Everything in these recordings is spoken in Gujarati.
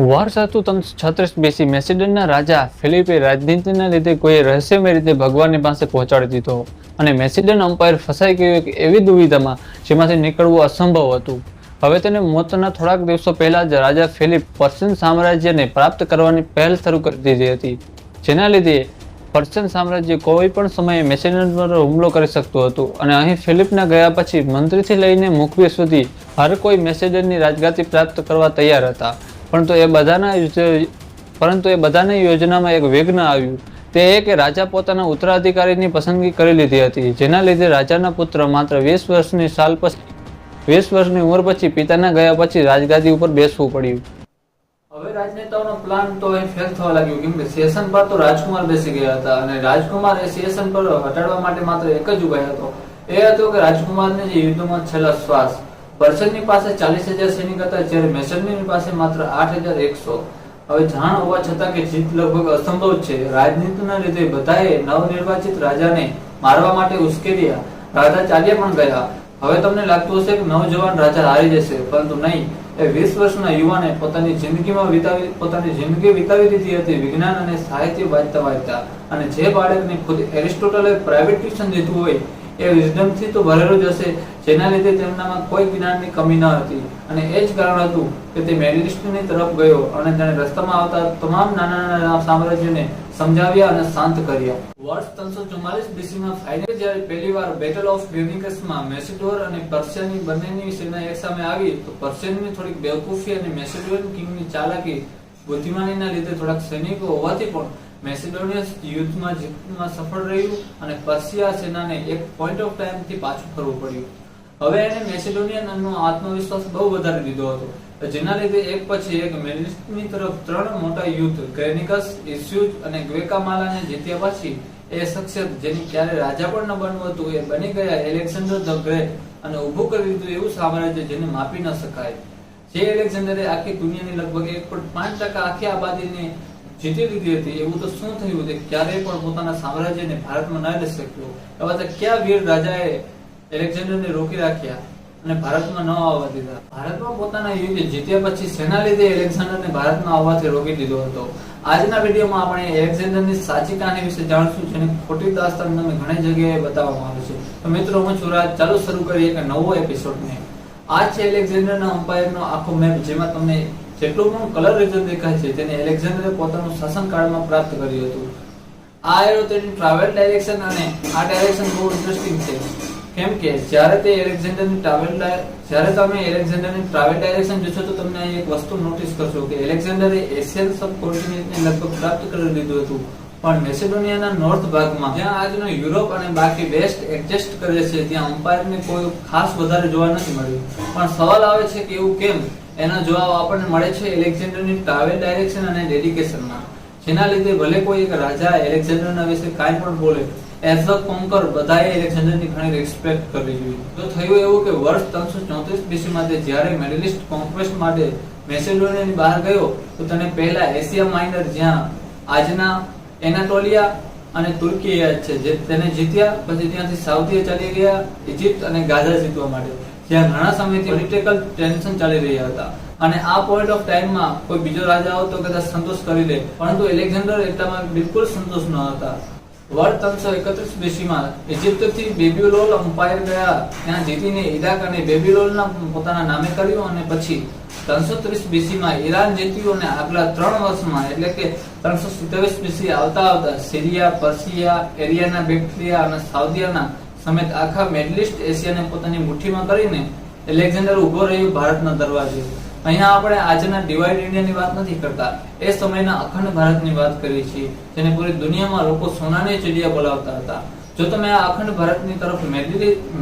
ત્રણસો છત્રીસ બેસી મેસિડનના રાજા ફિલિપે રાજનીતિના લીધે કોઈ રહસ્યમય રીતે ભગવાનની પાસે પહોંચાડી દીધો. અને મેસિડન અમ્પાયર ફસાઈ ગયો એક એવી દુવિધામાં જેમાંથી નીકળવું અસંભવ હતું. હવે તેને મોતના થોડાક દિવસો પહેલા જ રાજા ફિલિપ પર્શિયન સામ્રાજ્યને પ્રાપ્ત કરવાની પહેલ શરૂ કરી દીધી હતી. જેના લીધે પર્શિયન સામ્રાજ્ય કોઈ પણ સમયે મેસેડન પર હુમલો કરી શકતું હતું અને અહીં ફિલિપના ગયા પછી મંત્રીથી લઈને મુખબી સુધી હર કોઈ મેસિડનની રાજગાતી પ્રાપ્ત કરવા તૈયાર હતા. પરંતુ એ બધાના પરંતુ એ બધાની યોજનામાં એક વિઘ્ન આવ્યું. તે એ કે રાજા પોતાના ઉત્તરાધિકારીની પસંદગી કરી લીધી હતી, જેના લીધે રાજાના પુત્ર માત્ર વીસ વર્ષની સાલ પછી વીસ વર્ષની ઉંમર પછી પિતાના ગયા પછી રાજગાદી ઉપર બેસવું પડ્યું. હવે રાજનેતાઓનો પ્લાન તો એ ફેલ થવા લાગ્યો. કેમ કે સેશન પર તો રાજકુમાર બેસી ગયા હતા અને રાજકુમાર એ સેશન પર હટાડવા માટે માત્ર એક જ ઉપાય હતો. એ હતો કે રાજકુમારને જે યુદ્ધમાં છેલ્લા શ્વાસ. પર્સનની પાસે ચાલીસ હજાર સૈનિક હતા જ્યારે મેસનની પાસે માત્ર આઠ હજાર એકસો. હવે જાણ હોવા છતાં કે જીત લગભગ અસંભવ છે. રાજનીતિના લીધે બધાએ નવનિર્વાચિત રાજાને મારવા માટે ઉશ્કેર્યા. રાજા ચાલ્યા પણ ગયા. હવે તમને લાગતું હશે કે નવજવાન રાજા હારી જશે, પરંતુ નહીં. એ વીસ વર્ષના યુવાને પોતાની જિંદગીમાં વિતાવી, પોતાની જિંદગી વિતાવી દીધી હતી. વિજ્ઞાન અને સાહિત્ય વાંચતા વાંચતા. અને જે બાળકને ખુદ એરિસ્ટોટલે પ્રાઇવેટ ટ્યુશન દીધું હોય, એ વિઝડમથી તો ભરેલું જ હશે. જેના લીધે તેમનામાં કોઈ જ્ઞાનની કમી ન હતી. અને એ જ કારણ હતું કે તે મેડિલિસ્ટની તરફ ગયો અને તેણે રસ્તામાં આવતા તમામ નાના નાના સામ્રાજ્યોને સમજાવ્યા અને શાંત કર્યા. વર્ષ ત્રણસો ચુમ્માલીસ બીસીમાં ફાઇનલ જ્યારે પહેલી વાર બેટલ ઓફ ગ્રેનિકસમાં મેસિડોર અને પર્શિયાની બંનેની સેના એક સામે આવી, તો પર્શિયનની થોડીક બેવકૂફી અને મેસિડોરિયન કિંગની ચાલાકી બુદ્ધિમાનીના લીધે થોડાક સૈનિકો હોવાથી પણ મેસિડોનિયસ યુદ્ધમાં જીતમાં સફળ રહ્યું અને પર્શિયા સેનાને એક પોઈન્ટ ઓફ ટાઈમથી પાછું ફરવું પડ્યું. હવે એને મેસિડોનિયનનો આત્મવિશ્વાસ બહુ વધારી દીધો હતો. જેના લીધે એક પછી એક મેલિસ્ટની તરફ ત્રણ મોટા યુદ્ધ, ગ્રેનિકસ, ઇસ્યુજ અને ગ્વેકામાલાને જીત્યા પછી એ શખ્સિયત જેની ક્યારે રાજા પણ ન બનવું હતું, એ બની ગયા એલેક્ઝાન્ડર ધ ગ્રેટ અને ઊભું કરી દીધું એવું સામ્રાજ્ય જેને માપી ન શકાય. જે એલેક્ઝાન્ડરે આખી દુનિયાની લગભગ એક પોઈન્ટ પાંચ ટકા આખી આબાદીને જીતી લીધી હતી, એવું તો શું થયું? તે ક્યારેય પણ પોતાના સામ્રાજ્યને ભારતમાં ન લઈ શક્યો. એવા તો ક્યાં વીર રાજાએ એલેક્ઝાન્ડરને રોકી રાખ્યા અને ભારતમાં ન આવવા દીધા. ભારતમાં પોતાના યુદ્ધ જીત્યા પછી શેના લીધે એલેક્ઝાન્ડરને ભારતમાં આવવાથી રોકી દીધો હતો. આજના વિડીયોમાં આપણે એલેક્ઝાન્ડરની સાચી કહાની વિશે જાણશું, જેને ખોટી દાસ્તાન તમે ઘણી જગ્યાએ બતાવવામાં આવે છે. તો મિત્રો, હું છું ચાલો શરૂ કરીએ એક નવો એપિસોડને આ છે એલેક્ઝાન્ડરના અમ્પાયરનો આખો મેપ જેમાં તમને જેટલું પણ કલર રિજન દેખાય છે, તેને એલેક્ઝાન્ડરે પોતાનું શાસનકાળમાં પ્રાપ્ત કર્યું હતું. આ એરો તેની ટ્રાવેલ ડાયરેક્શન અને આ ડાયરેક્શન બહુ ઇન્ટરેસ્ટિંગ છે. કેમ કે જ્યારે તે એલેક્ઝાન્ડરની ટ્રાવેલ જ્યારે તમે એલેક્ઝાન્ડરની ટ્રાવેલ ડાયરેક્શન જોશો તો તમને એક વસ્તુ નોટિસ કરશો કે એલેક્ઝાન્ડરે એશિયન સબ કોન્ટિનેન્ટને લગભગ પ્રાપ્ત કરી લીધું હતું. પણ મેસેડોનિયાના નોર્થ ભાગમાં, જ્યાં આજનો યુરોપ અને બાકી વેસ્ટ એડજસ્ટ કરે છે, ત્યાં અમ્પાયરને કોઈ ખાસ વધારે જોવા નથી મળ્યું. પણ સવાલ આવે છે કે એવું કેમ? એનો જવાબ આપણને મળે છે એલેક્ઝાન્ડરની ટ્રાવેલ ડાયરેક્શન અને ડેડિકેશનમાં જેના લીધે ભલે કોઈ એક રાજા એલેક્ઝાન્ડરના વિશે કાંઈ પણ બોલે એઝ અ કોન્કર બધાએ એલેક્ઝાન્ડરની ઘણી રિસ્પેક્ટ કરવી જોઈએ. તો થયું એવું કે વર્ષ ત્રણસો ચોત્રીસ બીસી માં તે જ્યારે મેડલિસ્ટ કોન્ક્વેસ્ટ માટે મેસેડોનિયાની બહાર ગયો, તો તેને પહેલા એશિયા માઇનર જ્યાં આજના એનાટોલિયા અને તુર્કી છે, જે તેને જીત્યા, પછી ત્યાંથી સાઉદીએ ચાલી ગયા ઇજિપ્ત અને ગાઝા જીતવા માટે. જ્યાં ઘણા સમયથી પોલિટિકલ ટેન્શન ચાલી રહ્યા હતા. અને આ પોઈન્ટ ઓફ ટાઈમમાં કોઈ બીજો રાજા તો કદાચ સંતોષ કરી લે. પરંતુ એલેક્ઝાન્ડર એટલામાં બિલકુલ સંતોષ ન હતા. વર્ષ ત્રણસો એકત્રીસ બીસીમાં ઇજિપ્તથી બેબ્યુલોલ અમ્પાયર ગયા. ત્યાં જીતીને ઈરાક અને બેબ્યુલોલના પોતાના નામે કર્યું અને પછી ત્રણસો ત્રીસ બીસીમાં ઈરાન જીત્યું અને આગલા ત્રણ વર્ષમાં એટલે કે ત્રણસો સિત્તેવીસ બીસી આવતા આવતા સિરિયા પર્શિયા એરિયાના બેક્ટેરિયા અને સાઉદીયાના સમેત આખા મિડલિસ્ટ એશિયાને પોતાની મુઠ્ઠીમાં કરીને એલેક્ઝાન્ડર ઊભો રહ્યો ભારતના દરવાજે. અહીંયા આપણે આજના ડિવાઇડ ઇન્ડિયાની વાત નથી કરતા. એ સમયના અખંડ ભારતની વાત કરીએ છીએ, જેને પૂરી દુનિયામાં લોકો સોનાની ચડિયા બોલાવતા હતા. જો તમે આ અખંડ ભારતની તરફ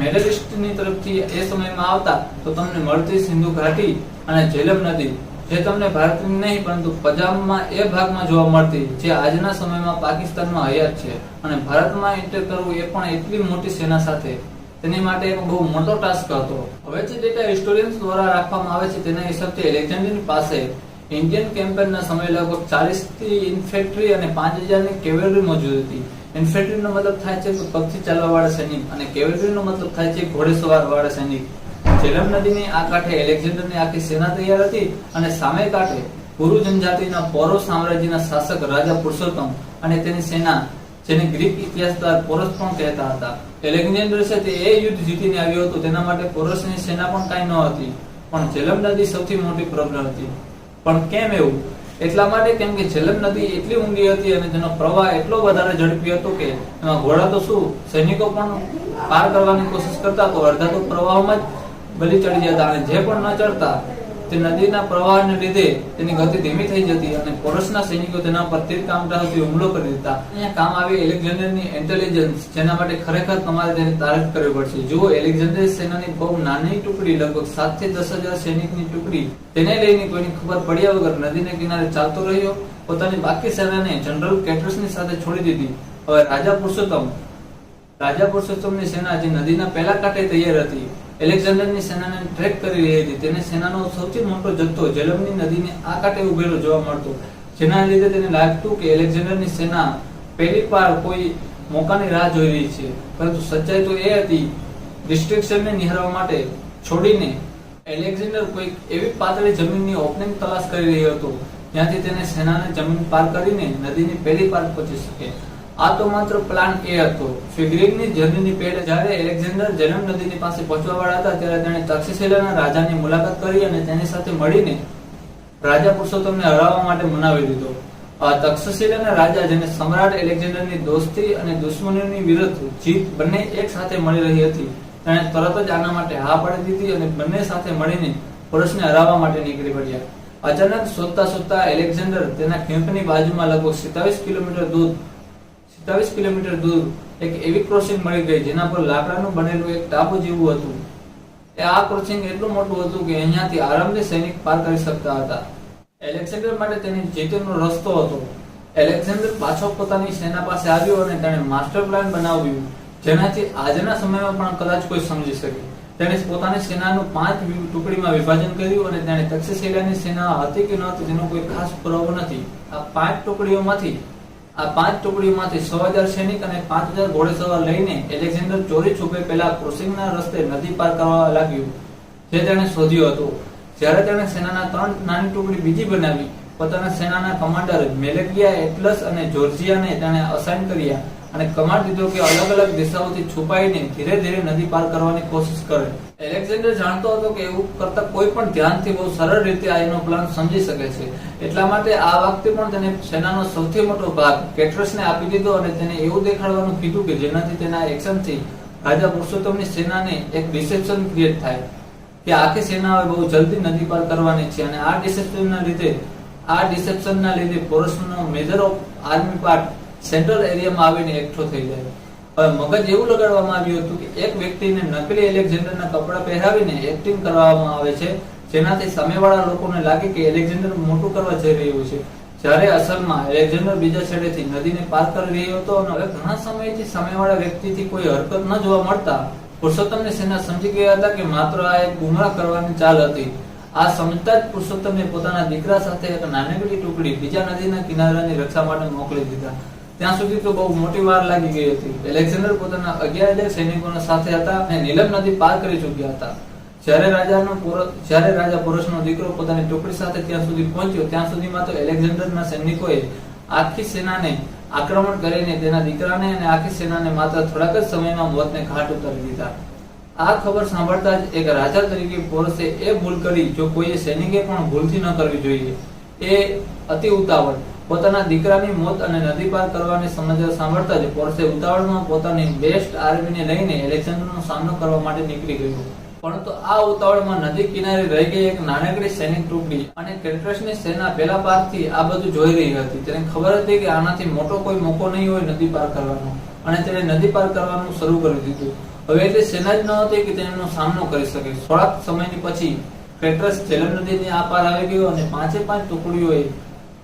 મેડલિસ્ટની તરફથી એ સમયમાં આવતા, તો તમને મળતી સિંધુ ઘાટી અને ઝેલમ નદી, જે તમને ભારતની નહીં, પરંતુ પંજાબમાં એ ભાગમાં જોવા મળતી, જે આજના સમયમાં પાકિસ્તાનમાં હયાત છે. અને ભારતમાં એન્ટર કરવું એ પણ એટલી મોટી સેના સાથે તેની માટે એક બહુ મોટો ટાસ્ક હતો. હવે જે ડેટા હિસ્ટોરિયન્સ દ્વારા રાખવામાં આવે છે તેના હિસાબથી એલેક્ઝાન્ડરની પાસે ઇન્ડિયન કેમ્પેનના સમય લગભગ ચાલીસથી ઇન્ફેન્ટ્રી અને પાંચ હજારની કેવેલરી મોજૂદ હતી. ઇન્ફેન્ટ્રી નો મતલબ થાય છે પગથી ચાલવા વાળા સૈનિક અને કેવેલરી નો મતલબ થાય છે ઘોડેસવાર વાળા સૈનિક. જેલમ નદીની આ કાંઠે એલેક્ઝાન્ડરની આખી સેના તૈયાર હતી અને સામે કાંઠે ગુરુ જનજાતિના પૌરવ સામ્રાજ્યના શાસક રાજા પુરુષોત્તમ અને તેની સેના જેને ગ્રીક ઇતિહાસકાર પોરસ પણ કહેતા હતા. એલેક્ઝાન્ડર છે તે એ યુદ્ધ જીતીને આવ્યો હતો, તેના માટે પોરસની સેના પણ કાંઈ ન હતી, પણ ઝેલમ નદી સૌથી મોટી પ્રોબ્લેમ હતી. પણ કેમ એવું? એટલા માટે કેમ કે ઝેલમ નદી એટલી ઊંડી હતી અને તેનો પ્રવાહ એટલો વધારે ઝડપી હતો કે એમાં ઘોડા તો શું, સૈનિકો પણ પાર કરવાની કોશિશ કરતા તો અડધા તો પ્રવાહમાં જ બલી ચડી જતા અને જે પણ ન ચડતા તે નદીના પ્રવાહને લીધે તેની ગતિ ધીમી થઈ જતી અને પોરસના સૈનિકો તેના પર તીર કામઠાથી હુમલો કરી દેતા અહીંયા કામ આવી એલેક્ઝાન્ડરની ઇન્ટેલિજન્સ, જેના માટે ખરેખર તમારે તેની તારીફ કરવી પડશે. જુઓ, એલેક્ઝાન્ડર સેનાની બહુ નાની ટુકડી, લગભગ સાતથી દસ હજાર સૈનિકની ટુકડી. તેને લઈને કોઈની ખબર પડ્યા વગર નદીને કિનારે ચાલતો રહ્યો. પોતાની બાકી સેનાને જનરલ કેટર્સની સાથે છોડી દીધી. હવે રાજા પુરુષોત્તમ, રાજા પુરુષોત્તમની સેના જે નદીના પહેલા કાંઠે તૈયાર હતી. એલેક્ઝાન્ડરની સેનાને ટ્રેક કરી રહી હતી. તેને સેનાનો સૌથી મોટો જથ્થો જેલમની નદીને આ કાંઠે ઉભેલો જોવા મળતો. જેના લીધે તેને લાગતું કે એલેક્ઝાન્ડરની સેના પહેલી પાર કોઈ મોકાની રાહ જોઈ રહી છે. પરંતુ સચ્ચાઈ તો એ હતી, ડિસ્ટ્રિક્શનને નિહાળવા માટે છોડીને એલેક્ઝાન્ડર કોઈ એવી પાતળી જમીનની ઓપનિંગ તલાશ કરી રહ્યો હતો, જ્યાંથી તેને સેનાને જમીન પાર કરીને નદીની પહેલી પાર પહોંચી શકે. આ તો માત્ર પ્લાન એ હતો. ફિગ્રીકની જર્નીની પેટે જ્યારે એલેક્ઝાન્ડર જનમ નદીની પાસે પહોંચવા વાળા હતા, ત્યારે તેણે તક્ષશિલાના રાજાની મુલાકાત કરી અને તેની સાથે મળીને રાજા પુરુષોત્તમને હરાવવા માટે મનાવી દીધો આ તક્ષશિલાના રાજા, જેને સમ્રાટ એલેક્ઝાન્ડરની દોસ્તી અને દુશ્મનીની વિરુદ્ધ જીત બંને એક સાથે મળી રહી હતી, તેણે તરત જ આના માટે હા પાડી દીધી અને બંને સાથે મળીને પુરુષને હરાવવા માટે નીકળી પડ્યા. અચાનક શોધતા શોધતા એલેક્ઝાન્ડર તેના કેમ્પની બાજુમાં લગભગ સિત્તાવીસ કિલોમીટર દૂર સિત્તાવીસ કિલોમીટર દૂર એક એવી ક્રોસિંગ મળી ગઈ જેના પર લાકડાનું બનેલું એક ટાપુ જેવું હતું. એ આ ક્રોસિંગ એટલું મોટું હતું કે અહીંયાથી આરામથી સૈનિક પાર કરી શકતા હતા. એલેક્ઝાન્ડર માટે તેની જીતનો રસ્તો હતો. એલેક્ઝાન્ડર પાછો પોતાની સેના પાસે આવ્યો અને તેણે માસ્ટર પ્લાન બનાવ્યું, જેનાથી આજના સમયમાં પણ કદાચ કોઈ સમજી શકે. તેણે પોતાની સેનાનું પાંચ ટુકડીમાં વિભાજન કર્યું અને તેણે તક્ષશિલાની સેના હતી કે ન હતી તેનો કોઈ ખાસ પુરાવો નથી. આ પાંચ ટુકડીઓમાંથી આ પાંચ ટુકડીઓમાંથી સો હજાર સૈનિક અને પાંચ હજાર ઘોડેસવાર લઈને એલેક્ઝાન્ડર ચોરી છુપે પહેલા ક્રોસિંગના રસ્તે નદી પાર કરવા લાગ્યું. જે તેણે શોધ્યું હતું. જ્યારે તેણે સેનાના ત્રણ નાની ટુકડી બીજી બનાવી, પોતાના સેનાના કમાન્ડર મેલેકિયા એટલસ અને જોર્જિયાને તેણે અસાઇન કર્યા અને કમાન્ડ દીધો કે અલગ અલગ દિશાઓથી છુપાઈને ધીરે ધીરે નદી પાર કરવાની કોશિશ કરે. એલેક્ઝાન્ડર જાણતો હતો કે એવું કરતા કોઈ પણ ધ્યાનથી બહુ સરળ રીતે આ એનો પ્લાન સમજી શકે છે. એટલા માટે આ વખતે પણ તેને સેનાનો સૌથી મોટો ભાગ કેટ્રસને આપી દીધો અને તેને એવું દેખાડવાનું કીધું કે જેનાથી તેના એક્શનથી રાજા પુરુષોત્તમની સેનાને એક ડિસેપ્શન ક્રિએટ થાય કે આખી સેના હવે બહુ જલ્દી નદી પાર કરવાની છે અને આ ડિસેપ્શનના લીધે, આ ડિસેપ્શનના લીધે પોરસનો major of army part central એરિયામાં આવીને એકઠો થઈ જાય. હવે મગજ એવું લગાડવામાં આવ્યું હતું કે એક વ્યક્તિને નકલી એલેક્ઝાન્ડરના કપડાં પહેરાવીને એક્ટિંગ કરવામાં આવે છે, જેનાથી સામેવાળા લોકોને લાગે કે એલેક્ઝાન્ડર મોટું કરવા જઈ રહ્યું છે. જ્યારે અસલમાં એલેક્ઝાન્ડર બીજા છેડેથી નદીને પાર કરી રહ્યો હતો અને હવે ઘણા સમયથી સામેવાળા વ્યક્તિથી કોઈ હરકત ન જોવા મળતા પુરુષોત્તમને સેના સમજી ગયા હતા કે માત્ર આ એક ગુમરાહ કરવાની ચાલ હતી. આ સમજતા જ પુરુષોત્તમને પોતાના દીકરા સાથે એક નાનકડી ટુકડી બીજા નદીના કિનારાની રક્ષા માટે મોકલી દીધા. ત્યાં સુધી તો બહુ મોટી વાર લાગી ગઈ હતી. એલેક્ઝાન્ડર પોતાના અગિયાર હજાર સૈનિકોના સાથે હતા અને નીલમ નદી પાર કરી ચૂક્યા હતા. જ્યારે રાજાનો જ્યારે રાજા પુરુષનો દીકરો પોતાની ટુકડી સાથે ત્યાં સુધી પહોંચ્યો, ત્યાં સુધીમાં તો એલેક્ઝાન્ડરના સૈનિકોએ આખી સેનાને આક્રમણ કરીને તેના દીકરાને અને આખી સેનાને માત્ર થોડાક જ સમયમાં મોતને ઘાટ ઉતારી દીધા. આ ખબર સાંભળતા જ એક રાજા તરીકે પોરસે એ ભૂલ કરી, જો કોઈએ સૈનિકે પણ ભૂલથી ન કરવી જોઈએ. એ અતિ ઉતાવળ. પોતાના દીકરાની મોત અને નદી પાર કરવાની સમાચાર સાંભળતા જ પોર્સે ઉતાવળમાં પોતાની બેસ્ટ આર્મીને લઈને એલેક્ઝાન્ડરનો સામનો કરવા માટે નીકળી ગયો. પરંતુ આ ઉતાવળમાં નદી કિનારે રહી ગઈ એક નાનકડી સૈનિક ટુકડી અને કેટરસની સેના પેલા પારથી આ બધું જોઈ રહી હતી. તેને ખબર હતી કે આનાથી મોટો કોઈ મોકો નહીં હોય નદી પાર કરવાનો. અને તેણે નદી પાર કરવાનું શરૂ કરી દીધું. હવે એટલી સેના જ ન હતી કે તેનો સામનો કરી શકે. થોડાક સમયની પછી કેટરસ જેલમ નદીની આ પાર આવી ગયો અને પાંચે પાંચ ટુકડીઓએ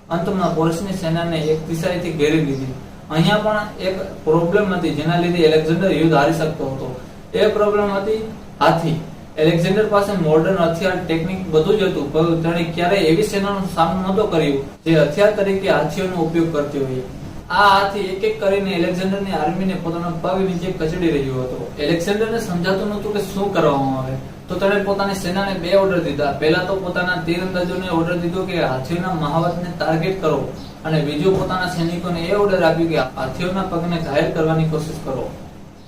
અંતમાં પોરસની સેનાને એક દિશાએથી ઘેરી લીધી. અહીંયા પણ એક પ્રોબ્લેમ હતી, જેના લીધે એલેક્ઝાન્ડર યુદ્ધ હારી શકતો હતો. એ પ્રોબ્લેમ હતી હાથી. એલેક્ઝાન્ડર પાસે મોડર્ન હથિયાર ટેકનિક બધું જ હતું પરંતુ તેણે ક્યારેય એવી સેનાનો સામનો નહોતો કર્યો, જે હથિયાર તરીકે હાથીઓનો ઉપયોગ કરતી હોય. આ હાથી એક એક કરીને એલેક્ઝાન્ડરની આર્મીને પોતાના પગ નીચે કચડી રહ્યો હતો. એલેક્ઝાન્ડરને સમજાતું નહોતું કે શું કરવામાં આવે. તો તેણે પોતાની સેનાને બે ઓર્ડર દીધા. પહેલા તો પોતાના તીરંદાજોને ઓર્ડર દીધો કે હાથીઓના મહાવતને ટાર્ગેટ કરો અને બીજો પોતાના સૈનિકોને એ ઓર્ડર આપ્યો કે હાથીઓના પગને ઘાયલ કરવાની કોશિશ કરો.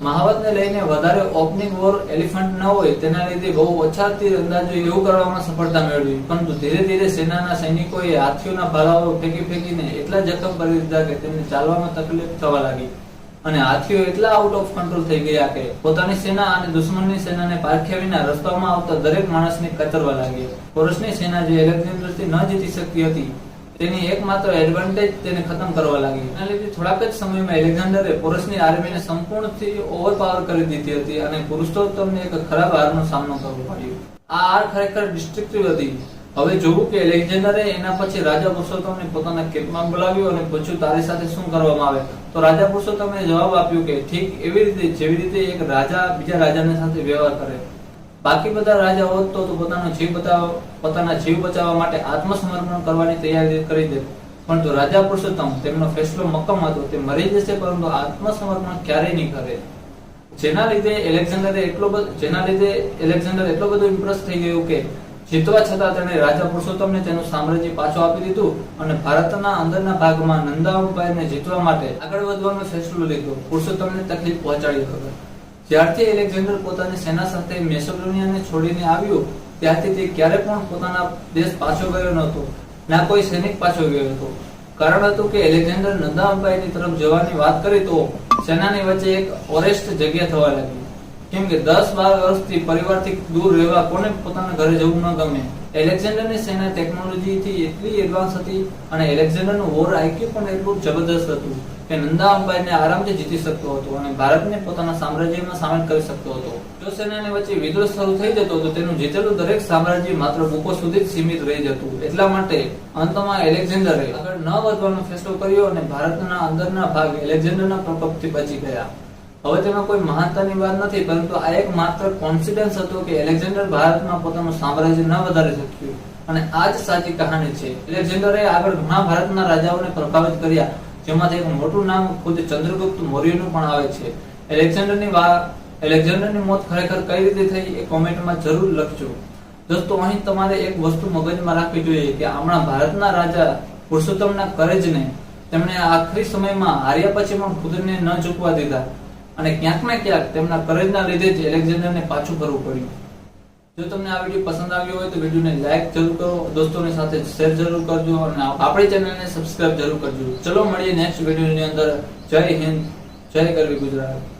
મહાવતને લઈને વધારે ઓપનિંગ વોર એલિફન્ટ ન હોય, તેના લીધે બહુ ઓછા તીર અંદાજો એવું કરવામાં સફળતા મેળવી. પરંતુ ધીરે ધીરે સેનાના સૈનિકોએ હાથીઓના ભાલાઓ ફેંકી ફેંકીને એટલા જખમ કરી દીધા કે તેમને ચાલવામાં તકલીફ થવા લાગી. અને હાથીઓ એટલા આઉટ ઓફ કંટ્રોલ થઈ ગયા કે પોતાની સેના અને દુશ્મનની સેનાને પારખ્યા વિના રસ્તામાં આવતા દરેક માણસને કતરવા લાગી પોરસની સેના જે એલેક્ઝાન્ડરથી ન જીતી શકતી હતી તેની એકમાત્ર એડવાન્ટેજ તેને ખતમ કરવા લાગી. એના લીધે થોડાક જ સમયમાં એલેક્ઝાન્ડરે પોરસની આર્મીને સંપૂર્ણથી ઓવરપાવર કરી દીધી હતી અને પુરુષોત્તમને એક ખરાબ હારનો સામનો કરવો પડ્યો. આ હાર ખરેખર ડિસ્ટ્રિક્ટિવ હતી. હવે જોવું કે એલેક્ઝાન્ડરે એના પછી રાજા પુરુષોત્તમને પોતાના કેમ્પમાં બોલાવ્યો અને પૂછ્યું, તારી સાથે શું કરવામાં આવે? તો રાજા પુરુષોત્તમે જવાબ આપ્યો કે, ઠીક, એવી રીતે, જેવી રીતે એક રાજા બીજા રાજાની સાથે વ્યવહાર કરે. બાકી બધા રાજા હોત તો તો પોતાનો જીવ બચાવ, પોતાના જીવ બચાવવા માટે આત્મસમર્પણ કરવાની તૈયારી કરી દે. પરંતુ રાજા પુરુષોત્તમ તેમનો ફેસલો મક્કમ હતો, તે મરી જશે પરંતુ આત્મસમર્પણ ક્યારેય નહીં કરે. જેના લીધે એલેક્ઝાન્ડરે એટલો બધો, જેના લીધે એલેક્ઝાન્ડર એટલો બધો ઇમ્પ્રેસ થઈ ગયો કે જીતવા છતાં તેણે રાજા પુરુષોત્તમને તેનું સામ્રાજ્ય પાછું આપી દીધું અને ભારતના અંદરના ભાગમાં નંદા ને જીતવા માટે આગળ વધવાનો ફેસલો લીધો. પુરુષોત્તમને તકલીફ પહોંચાડી વગર જ્યારથી એલેક્ઝાન્ડર પોતાની સેના સાથે મેસોડોનિયાને છોડીને આવ્યો, ત્યારથી તે ક્યારે પણ પોતાના દેશ પાછો ગયો નહોતો, ના કોઈ સૈનિક પાછો ગયો હતો. કારણ હતું કે એલેક્ઝાન્ડર નંદા અંબાઈની તરફ જવાની વાત કરી તો સેનાની વચ્ચે એક ઓરેસ્ટ જગ્યા થવા લાગી. કેમ કે દસ બાર વર્ષથી પરિવારથી દૂર રહેવા કોને પોતાના ઘરે જવું ન ગમે. એલેક્ઝાન્ડરની સેના ટેકનોલોજીથી એટલી એડવાન્સ હતી અને એલેક્ઝાન્ડરનું વોર આઈક્યુ પણ એટલું જબરદસ્ત હતું. કે નંદા અંબાઈને આરામથી જીતી શકતો હતો અને ભારતને પોતાના સામ્રાજ્યમાં સામેલ કરી શકતો હતો. જો સેનાની વચ્ચે વિદ્રોહ શરૂ થઈ જતો તો તેનું જીતેલું દરેક સામ્રાજ્ય માત્ર બુકો સુધી જ સીમિત રહી જતું. એટલા માટે અંતમાં એલેક્ઝાન્ડરે આગળ ન વધવાનો ફેસલો કર્યો અને ભારતના અંદરના ભાગ એલેક્ઝાન્ડરના પ્રકોપથી બચી ગયા. હવે તેમાં કોઈ મહાનતાની વાત નથી, પરંતુ આ એક માત્ર કોન્ફિડન્સ હતો કે એલેક્ઝાન્ડર ભારતમાં પોતાનું સામ્રાજ્ય ન વધારી શક્યું. અને આ જ સાચી કહાની છે. એલેક્ઝાન્ડરે આગળ ઘણા ભારતના રાજાઓને પ્રભાવિત કર્યા. જેમાંથી એક મોટું નામ ખુદ ચંદ્રગુપ્ત મૌર્યનું પણ આવે છે. એલેક્ઝાન્ડરની એલેક્ઝાન્ડરની મોત ખરેખર કઈ રીતે થઈ એ કોમેન્ટમાં જરૂર લખજો. દોસ્તો, અહીં તમારે એક વસ્તુ મગજમાં રાખવી જોઈએ કે હમણાં ભારતના રાજા પુરુષોત્તમના કરેજને તેમણે આખરી સમયમાં હાર્યા પછી પણ ખુદને ન ચૂકવા દીધા. અને ક્યાંક ને ક્યાંક તેમના કરેજના લીધે જ એલેક્ઝાન્ડરને પાછું કરવું પડ્યું. જો તમને આ વીડિયો પસંદ આવ્યો હોય તો વિડીયોને લાઈક જરૂર કરો, દોસ્તોની સાથે શેર જરૂર કરજો અને આપણી ચેનલને સબસ્ક્રાઇબ જરૂર કરજો. ચલો મળીએ નેક્સ્ટ વિડીયોની અંદર. જય હિન્દ, જય કરવી ગુજરાત.